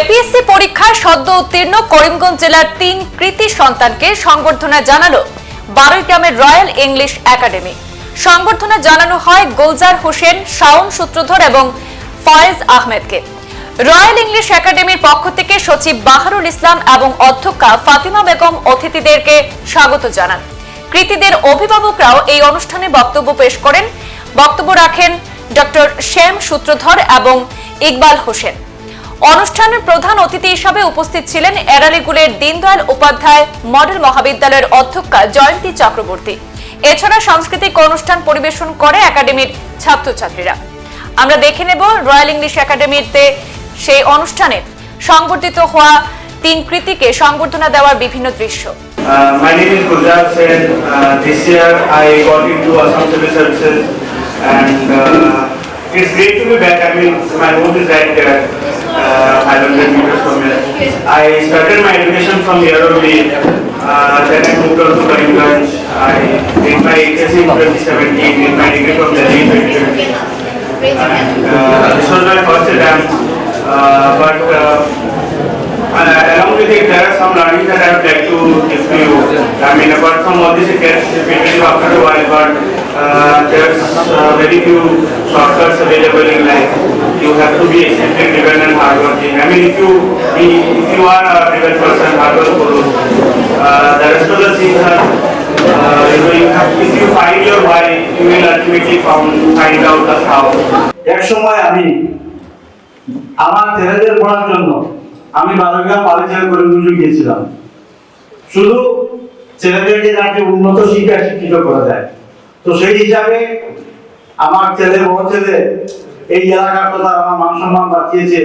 APS-C পরীক্ষায় সদ্য উত্তীর্ণ করিমগঞ্জ জেলার তিন কৃতি সন্তানকে সংবর্ধনা জানালো বারৈগ্রামের রয়্যাল ইংলিশ একাডেমি। সংবর্ধনা জানানো হয় গুলজার হোসেন, শাওন সূত্রধর এবং ফয়েজ আহমেদকে। রয়্যাল ইংলিশ একাডেমির পক্ষ থেকে সচিব বাহারুল ইসলাম এবং অধ্যক্ষা ফাতিমা বেগম অতিথিদেরকে স্বাগত জানান। কৃতিদের অভিভাবকরাও এই অনুষ্ঠানে বক্তব্য পেশ করেন। বক্তব্য রাখেন ডক্টর শ্যাম সূত্রধর এবং ইকবাল হোসেন। অনুষ্ঠানের প্রধান অতিথি হিসাবে উপস্থিত ছিলেন এরালিগুলের দীনদয়াল উপাধ্যায় মডেল মহাবিদ্যালয়ের অধ্যক্ষা জয়ন্তী চক্রবর্তী এছাড়া সাংস্কৃতিক অনুষ্ঠান পরিবেশন করে একাডেমির ছাত্রছাত্রীরা আমরা দেখে নেব রয়্যাল ইংলিশ একাডেমিতে সেই অনুষ্ঠানে সংবর্ধিত হওয়া তিন কৃতিকে সংবর্ধনা দেওয়ার বিভিন্ন দৃশ্য Uh. Uh, uh, it's great to be back. I mean, my home is right there, uh, 500 meters from here. I started my education from here only. Uh, then I moved on to Karimganj. I did my HSC in 2017, did my degree from Delhi 2020. And uh, this was my first attempt. Uh, but uh, along with it, there are some learnings that I would like to give to you. I mean, apart from all this, it gets repetitive after a while, but uh, there's uh, very few shortcuts available to be eccentric, driven, and hardworking. I mean, if you if you are a driven person, hardworking, uh, the rest of the things are. Uh, you know, you have, if you find your why, you will ultimately found, find out the how. এক সময় আমি আমার ছেলেদের পড়ার জন্য আমি বারোগ্রাম বালিচার করিমগঞ্জ গিয়েছিলাম শুধু ছেলেদেরকে যাতে উন্নত শিক্ষা শিক্ষিত করা যায় তো সেই হিসাবে আমার ছেলে বড় ছেলে এই এলাকার কথা আমার মান সম্মান বাঁচিয়েছে।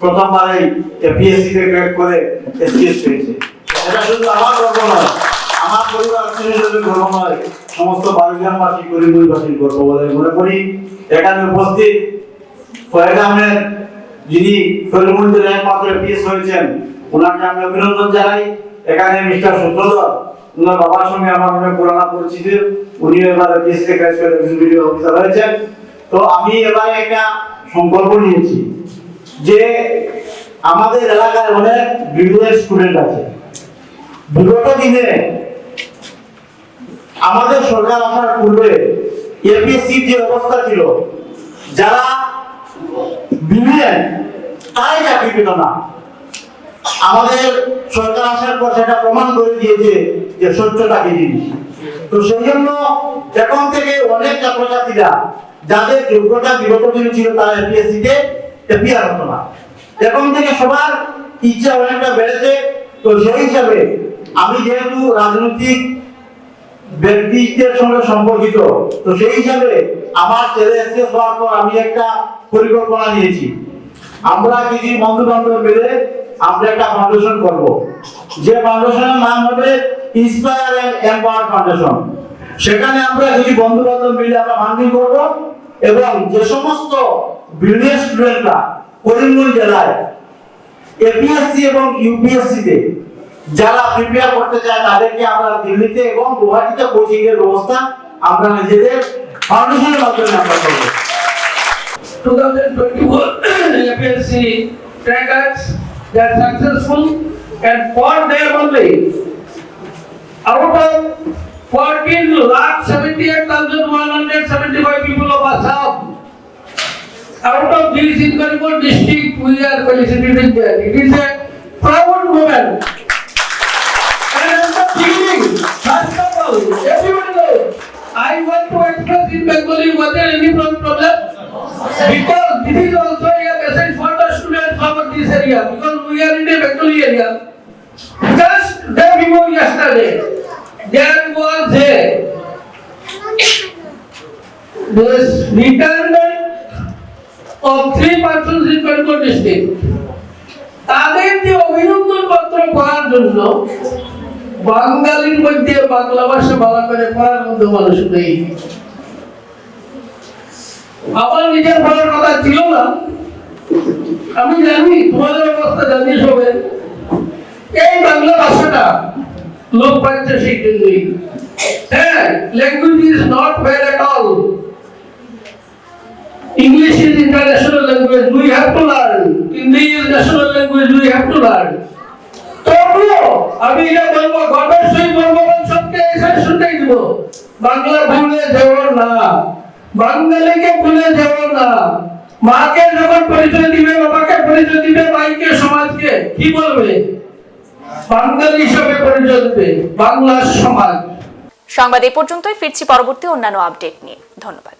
প্রথমবারেই পিএসসি তে ক্র্যাক করে এসপিএস পেয়েছে। এটা শুধু আমার গর্ব নয়, আমার পরিবার হিসেবে গর্ব নয়, সমস্ত বারোগ্রামবাসী করিমগঞ্জবাসীর গর্ব বলে মনে করি। এখানে উপস্থিত ফয়েজ আহমেদ, যিনি ফরিদগঞ্জের একমাত্র পিএস হয়েছেন ওনাকে আমি অভিনন্দন জানাই। এখানে মিস্টার সূত্রধর ওনার বাবার সঙ্গে আমার অনেক পুরানা পরিচিতি। উনি এবার পিএস থেকে গ্রাজুয়েট এক্সিকিউটিভ অফিসার হয়েছেন। তো আমি এবারে একটা সংকল্প নিয়েছি যে আমাদের এলাকায় অনেক বিবিএস স্টুডেন্ট আছে। বিগত দিনে আমাদের সরকার আসার পূর্বে এপিএসসি যে অবস্থা ছিল, যারা বিলিয়ন তারাই চাকরি পেত না। আমাদের সরকার আসার পর সেটা প্রমাণ করে দিয়েছে যে সত্যটা কি জিনিস। তো সেই জন্য এখন থেকে অনেক ছাত্রছাত্রীরা যাদের যোগ্যতা বিগত দিনে ছিল, তারা এপিএসসি তে এপিআর হতো না। এখন থেকে সবার ইচ্ছা অনেকটা বেড়েছে। তো সেই হিসাবে আমি যেহেতু রাজনৈতিক ব্যক্তিত্বের সঙ্গে সম্পর্কিত, তো সেই হিসাবে আমার ছেলে এসএস হওয়ার পর আমি একটা পরিকল্পনা নিয়েছি। আমরা কিছু বন্ধু বান্ধব মিলে আমরা একটা ফাউন্ডেশন করব। যে ফাউন্ডেশনের নাম হবে ইন্সপায়ার এন্ড এম্পাওয়ার ফাউন্ডেশন সেখানে আমরা কিছু বন্ধু বান্ধব মিলে আমরা ফান্ডিং করব এবং যে সমস্ত ব্রিলিয়ান্ট স্টুডেন্টরা করিমগঞ্জ জেলায় এপিএসসি এবং ইউপিএসসি তে যারা প্রিপেয়ার করতে চায়, তাদেরকে আমরা দিল্লিতে এবং গুয়াহাটিতে কোচিং এর ব্যবস্থা আমরা নিজেদের ফাউন্ডেশনের মাধ্যমে আমরা করব। 2024 APSC trackers they are successful and for them only out of 14 lakh 78,175 people of Assam out of this in Karimur district we are felicitating there it is a proud moment and at the beginning first of all everybody knows I want to express in Bengali was there any problem because this is also a message for the students from this area because we are in a Bengali area. Just day before yesterday, there was a this retirement of three persons in Bengal district. তাদের যে অভিনন্দন পত্র পড়ার জন্য বাঙালির মধ্যে বাংলা ভাষা বলা করে পড়ার মধ্যে মানুষ নেই। আমার নিজের ভালোর কথা ছিল না। আমি জানি, তোমাদের অবস্থা জানি সবে। এই বাংলা ভাষাটা লোক পাচ্ছে শিখতে নেই। হ্যাঁ language is not bad at all English is international language we have to learn Hindi is national language we have to তবুও আমি এটা বলব গর্বের সহিত বলব সবকে এসে শুনতেই দিব। বাংলা ভুলে যেও না। বাঙালিকে ভুলে যেও না। মাকে যখন পরিচয় দিবে, বাবাকে পরিচয় দিবে, ভাইকে, সমাজকে, কি বলবে? বাঙালি বাংলার সমাজ। সংবাদ এ পর্যন্তই ফিরছি পরবর্তী অন্যান্য আপডেট নিয়ে। ধন্যবাদ।